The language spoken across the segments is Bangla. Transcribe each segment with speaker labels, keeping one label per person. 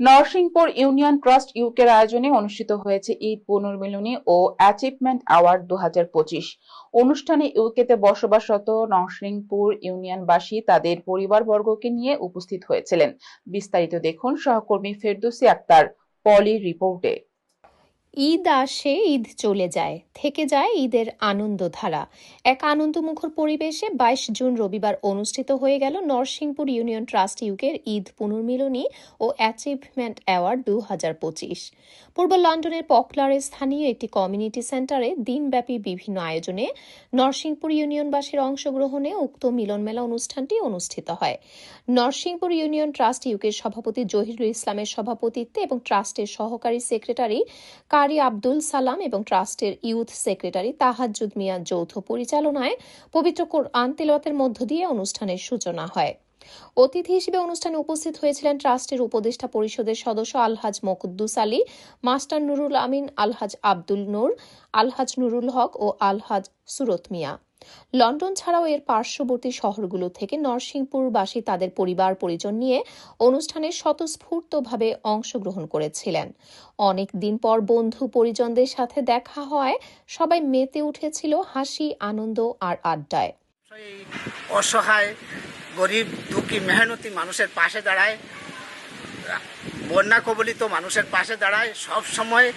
Speaker 1: নরসিংপুর ইউনিয়ন ট্রাস্ট ইউকের আয়োজনে অনুষ্ঠিত হয়েছে ঈদ পুনর্মিলনী ও অ্যাচিভমেন্ট অ্যাওয়ার্ড দু হাজার পঁচিশ। অনুষ্ঠানে ইউকেতে বসবাসরত নরসিংপুর ইউনিয়নবাসী তাদের পরিবারবর্গকে নিয়ে উপস্থিত হয়েছিলেন। বিস্তারিত দেখুন সহকর্মী ফেরদৌসী আক্তার, পলি রিপোর্টে।
Speaker 2: ঈদ আসে, ঈদ চলে যায়। থেকে যায় ঈদের আনন্দধারা। এক আনন্দমুখর পরিবেশে বাইশ জুন রবিবার অনুষ্ঠিত হয়ে গেল নরসিংপুর ইউনিয়ন ট্রাস্ট ইউকের ঈদ পুনর্মিলনী ও অ্যাচিভমেন্ট অ্যাওয়ার্ড দু হাজার পঁচিশ। পূর্ব লন্ডনের পকলারের স্থানীয় একটি কমিউনিটি সেন্টারে দিনব্যাপী বিভিন্ন আয়োজনে নরসিংপুর ইউনিয়নবাসীর অংশগ্রহণে উক্ত মিলনমেলা অনুষ্ঠানটি অনুষ্ঠিত হয়। নরসিংপুর ইউনিয়ন ট্রাস্ট ইউকের সভাপতি জহিরুল ইসলামের সভাপতিত্বে এবং ট্রাস্টের সহকারী সেক্রেটারি কারি আব্দুল সালাম এবং ট্রাস্টের ইউথ সেক্রেটারি তাহাজুদ মিয়া যৌথ পরিচালনায় পবিত্র কোরআন তেলাওয়াতের মধ্য দিয়ে অনুষ্ঠানের সূচনা হয়। অতিথি হিসেবে অনুষ্ঠানে উপস্থিত হয়েছিলেন ট্রাস্টের উপদেষ্টা পরিষদের সদস্য আলহাজ মকুদ্দুস আলী, মাস্টার নুরুল আমিন, আলহাজ আব্দুল নূর, আলহাজ নুরুল হক ও আলহাজ সুরত মিয়া। লন্ডন ছাড়াও এর পার্শ্ববর্তী শহরগুলো থেকে নরসিংপুরবাসী তাদের পরিবার, পরিজন নিয়ে অনুষ্ঠানে স্বতঃস্ফূর্তভাবে অংশগ্রহণ করেছিলেন। অনেক দিন পর বন্ধু পরিজনদের সাথে দেখা হয়। সবাই মেতে উঠেছিল হাসি, আনন্দ আর আড্ডায়।
Speaker 3: অসহায়, গরিব, দুঃখী, মেহনতি মানুষের পাশে দাঁড়ায়। বন্যা কবলিত মানুষের পাশে দাঁড়ায়। সব সময়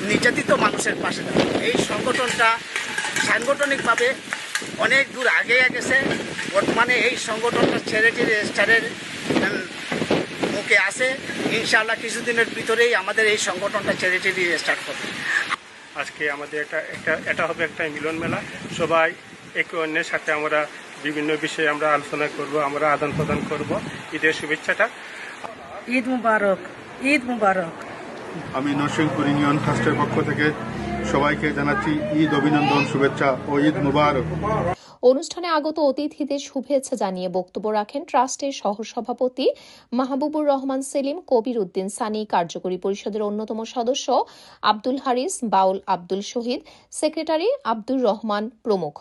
Speaker 3: নির্যাতিত মানুষের পাশে দাঁড়ায়। এই সংগঠনটা সাংগঠনিকভাবে অনেক দূর আগে গেছে। বর্তমানে এই সংগঠনটা চ্যারিটি রেজিস্টারের উম, মুখে আছে। ইনশাআল্লাহ কিছুদিনের ভিতরেই আমাদের এই সংগঠনটা চ্যারিটি রেজিস্টার করবে
Speaker 4: আজকে আমাদের একটা একটা এটা হবে একটা মিলন মেলা। সবাই একে অন্যের সাথে আমরা বিভিন্ন বিষয়ে আমরা আলোচনা করব আমরা আদান প্রদান করব। ঈদের শুভেচ্ছাটা।
Speaker 5: ঈদ মুবারক ঈদ মুবারক।
Speaker 6: আমি নরসিংপুর ইউনিয়ন ট্রাস্টের পক্ষ থেকে সবাইকে জানাচ্ছি ঈদ অভিনন্দন, শুভেচ্ছা ও ঈদ মুবারক।
Speaker 2: অনুষ্ঠানে আগত অতিথিদের শুভেচ্ছা জানিয়ে বক্তব্য রাখেন ট্রাস্টের সহসভাপতি মাহবুবুর রহমান সেলিম কবির উদ্দিন সানি, কার্যকরী পরিষদের অন্যতম সদস্য আব্দুল হারিস, বাউল আব্দুল শহীদ, সেক্রেটারি আব্দুর রহমান প্রমুখ।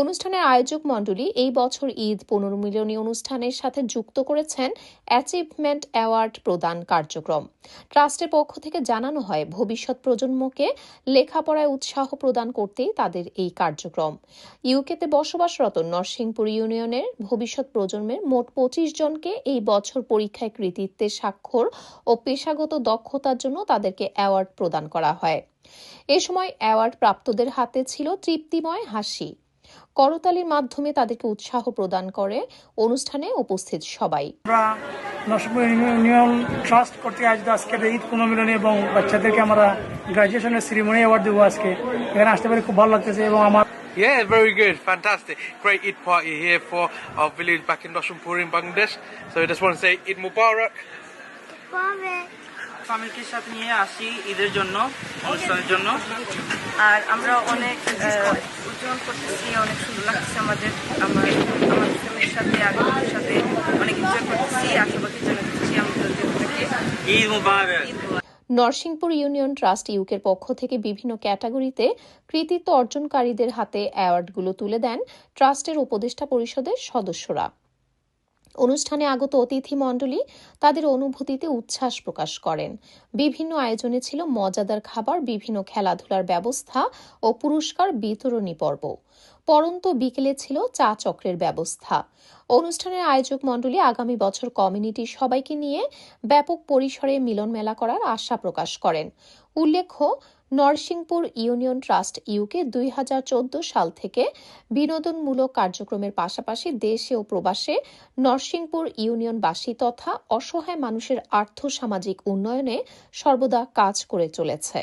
Speaker 2: অনুষ্ঠানের আয়োজক মণ্ডলী এই বছর ঈদ পুনর্মিলনী অনুষ্ঠানের সাথে যুক্ত করেছেন অ্যাচিভমেন্ট অ্যাওয়ার্ড প্রদান কার্যক্রম। ট্রাস্টের পক্ষ থেকে জানানো হয়, ভবিষ্যৎ প্রজন্মকে লেখাপড়ায় উৎসাহ প্রদান করতেই তাদের এই কার্যক্রম। ইউকেতে বসবাসরত নরসিংপুর ইউনিয়নের ভবিষ্যৎ প্রজন্মের মোট পঁচিশ জনকে এই বছর পরীক্ষায় কৃতিত্বের স্বাক্ষর ও পেশাগত দক্ষতার জন্য তাদেরকে অ্যাওয়ার্ড প্রদান করা হয়। এ সময় অ্যাওয়ার্ড প্রাপ্তদের হাতে ছিল তৃপ্তিময় হাসি। করতালির মাধ্যমে তাদেরকে উৎসাহ প্রদান করে অনুষ্ঠানে উপস্থিত সবাই
Speaker 5: আমরা ইউনিয়ন ট্রাস্ট কর্তৃক আয়োজিত আজকের ঈদ পুনর্মিলনী এবং বাচ্চাদেরকে আমরা গ্রাজুয়েশনের সেরিমনি অ্যাওয়ার্ড দেবো আজকে এখানে আসতে পেরে খুব ভালো লাগতেছে এবং আমার
Speaker 7: Yeah, very good, fantastic. Great Eid party here for our village back in Roshanpur in Bangladesh. So I just want to say Eid Mubarak.
Speaker 8: ফ্যামিলির সাথে নিয়ে আসি ঈদের জন্য অনুষ্ঠানের জন্য আর আমরা অনেক অনেক সুন্দর লাগছে আমাদের আমার আমার ফ্যামিলির সাথে আগের সাথে। অনেক এনজয় করতেছি আশীর্বাদ জানাচ্ছি আমাদের
Speaker 2: নরসিংপুর ইউনিয়ন ট্রাস্ট ইউকের পক্ষ থেকে বিভিন্ন ক্যাটাগরিতে কৃতিত্ব অর্জনকারীদের হাতে অ্যাওয়ার্ডগুলো তুলে দেন ট্রাস্টের উপদেষ্টা পরিষদের সদস্যরা। অনুষ্ঠানে আগত অতিথি মণ্ডলী তাদের অনুভূতিতে উচ্ছ্বাস প্রকাশ করেন। বিভিন্ন আয়োজনে ছিল মজাদার খাবার, বিভিন্ন খেলাধুলার ব্যবস্থা ও পুরস্কার বিতরণী পর্ব। পরন্ত বিকেলে ছিল চা চক্রের ব্যবস্থা। অনুষ্ঠানের আয়োজক মণ্ডলী আগামী বছর কমিউনিটি সবাইকে নিয়ে ব্যাপক পরিসরে মিলন মেলা করার আশা প্রকাশ করেন। উল্লেখ্য নরসিংপুর ইউনিয়ন ট্রাস্ট ইউকে দুই হাজার চৌদ্দ সাল থেকে বিনোদনমূলক কার্যক্রমের পাশাপাশি দেশে ও প্রবাসে নরসিংপুর ইউনিয়নবাসী তথা অসহায় মানুষের আর্থসামাজিক উন্নয়নে সর্বদা কাজ করে চলেছে।